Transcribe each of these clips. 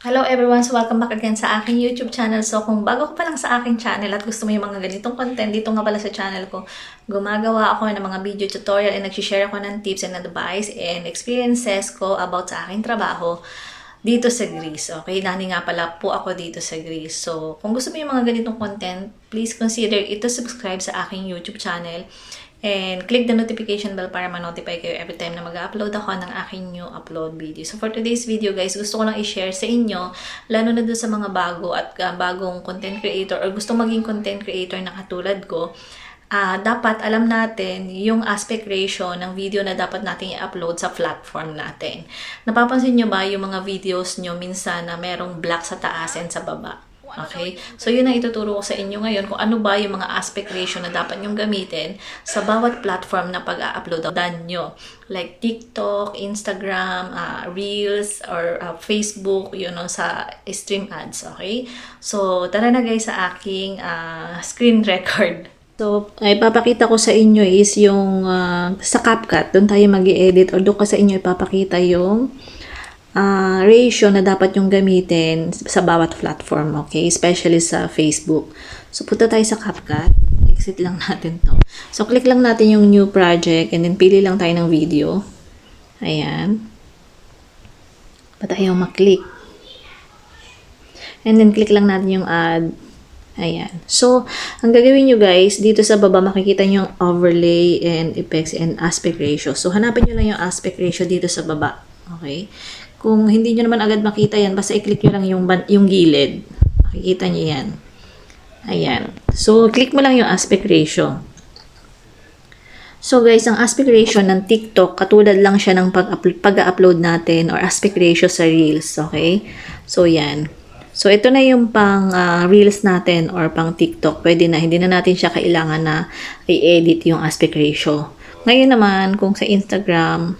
Hello everyone! So welcome back again sa aking YouTube channel. So kung bago ka pa lang sa aking channel at gusto mo yung mga ganitong content, dito nga pala sa channel ko, gumagawa ako ng mga video tutorial and nagsishare ako ng tips and advice and experiences ko about sa aking trabaho dito sa Greece. Okay? Dani nga pala po ako dito sa Greece. So kung gusto mo yung mga ganitong content, please consider ito subscribe sa aking YouTube channel And click the notification bell para ma-notify kayo every time na mag-upload ako ng aking new upload video. So for today's video guys, gusto ko lang i-share sa inyo, lalo na dun sa mga bago at uh, bagong content creator or gusto maging content creator na katulad ko, uh, dapat alam natin yung aspect ratio ng video na dapat natin i-upload sa platform natin. Napapansin nyo ba yung mga videos nyo minsan na merong black sa taas and sa baba? Okay? So, yun ang ituturo ko sa inyo ngayon kung ano ba yung mga aspect ratio na dapat nyong gamitin sa bawat platform na pag-upload nyo. Like TikTok, Instagram, uh, Reels, or uh, Facebook, yun know, sa stream ads. Okay? So, tara na guys sa aking uh, screen record. So, ay papakita ko sa inyo is yung uh, sa CapCut, doon tayo mag edit or doon ko sa inyo ipapakita yung uh, ratio na dapat yung gamitin sa bawat platform, okay? Especially sa Facebook. So, punta tayo sa CapCut. Exit lang natin to. So, click lang natin yung new project and then pili lang tayo ng video. Ayan. Ba't ayaw maklik? And then, click lang natin yung add. Ayan. So, ang gagawin nyo guys, dito sa baba makikita nyo yung overlay and effects and aspect ratio. So, hanapin nyo lang yung aspect ratio dito sa baba. Okay? Kung hindi nyo naman agad makita yan, basta i-click nyo lang yung, yung gilid. Makikita nyo yan. Ayan. So, click mo lang yung aspect ratio. So guys, ang aspect ratio ng TikTok, katulad lang siya ng pag-upload natin or aspect ratio sa Reels, okay? So yan. So ito na yung pang uh, Reels natin or pang TikTok. Pwede na, hindi na natin siya kailangan na i-edit yung aspect ratio. Ngayon naman, kung sa Instagram,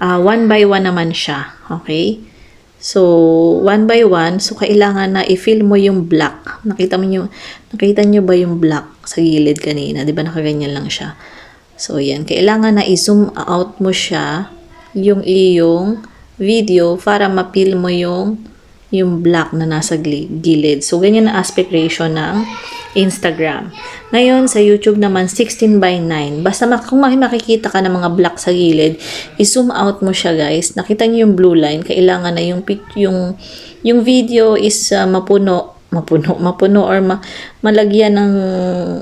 uh, one by one naman siya. Okay? So, one by one, so kailangan na i-fill mo yung black. Nakita mo yung, nakita nyo ba yung black sa gilid kanina? Di ba nakaganyan lang siya? So, yan. Kailangan na i-zoom out mo siya, yung iyong video, para ma-fill mo yung, yung black na nasa gilid. So, ganyan na aspect ratio ng Instagram. Ngayon, sa YouTube naman, 16 by 9. Basta kung makikita ka ng mga black sa gilid, i-zoom out mo siya guys. Nakita niyo yung blue line, kailangan na yung, yung, yung video is uh, mapuno, mapuno, mapuno or ma, malagyan ng,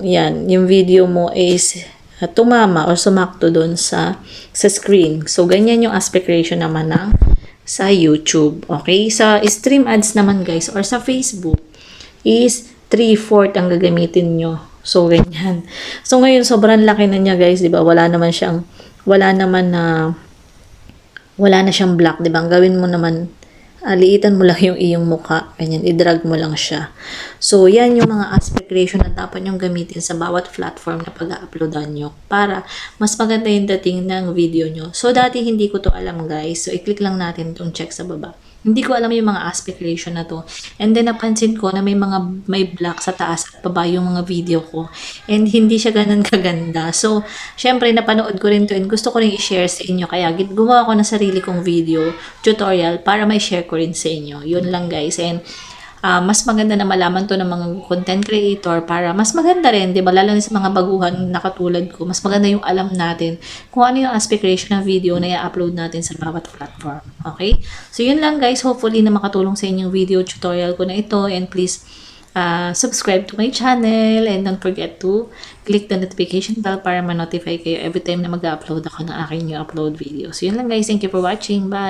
yan, yung video mo is uh, tumama or sumakto doon sa, sa screen. So, ganyan yung aspect ratio naman ng sa YouTube. Okay? Sa stream ads naman guys or sa Facebook is 3-4 ang gagamitin nyo. So, ganyan. So, ngayon, sobrang laki na niya, guys, di ba? Wala naman siyang, wala naman na, wala na siyang black, di ba? Ang gawin mo naman, aliitan mo lang yung iyong mukha. Ganyan, i-drag mo lang siya. So, yan yung mga aspect ratio na dapat nyong gamitin sa bawat platform na pag-uploadan nyo para mas maganda yung dating ng video nyo. So, dati hindi ko to alam, guys. So, i-click lang natin itong check sa baba. Hindi ko alam yung mga aspect ratio na to. And then napansin ko na may mga may black sa taas at baba yung mga video ko. And hindi siya ganun kaganda. So, syempre napanood ko rin to and gusto ko rin i-share sa inyo. Kaya gumawa ko ng sarili kong video tutorial para may share ko rin sa inyo. Yun lang guys. And uh, mas maganda na malaman to ng mga content creator para mas maganda rin, di ba? Lalo na sa mga baguhan na katulad ko, mas maganda yung alam natin kung ano yung aspect ratio ng video na i-upload natin sa bawat platform. Okay? So, yun lang guys. Hopefully na makatulong sa inyong video tutorial ko na ito and please uh, subscribe to my channel and don't forget to click the notification bell para ma-notify kayo every time na mag-upload ako ng aking new upload video. So, yun lang guys. Thank you for watching. Bye!